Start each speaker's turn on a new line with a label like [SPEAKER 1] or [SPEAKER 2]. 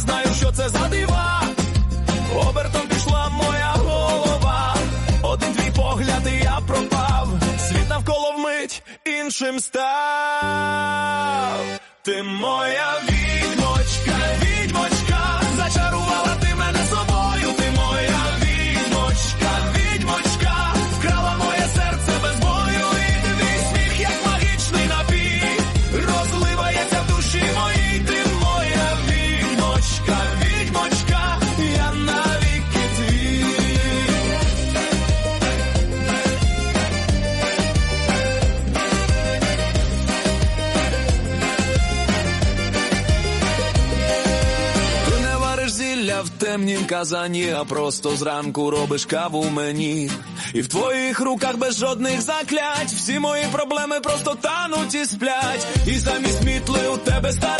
[SPEAKER 1] знаю, що це за дива. Обертом пішла моя голова. Один твій погляд, і я пропав. Світ навколо вмить іншим став. Ти моя відьмочка, в темнім казані, а просто зранку робиш каву мені. І в твоїх руках без жодних заклять. Всі мої проблеми просто тануть і сплять. І замість мітли у тебе старенький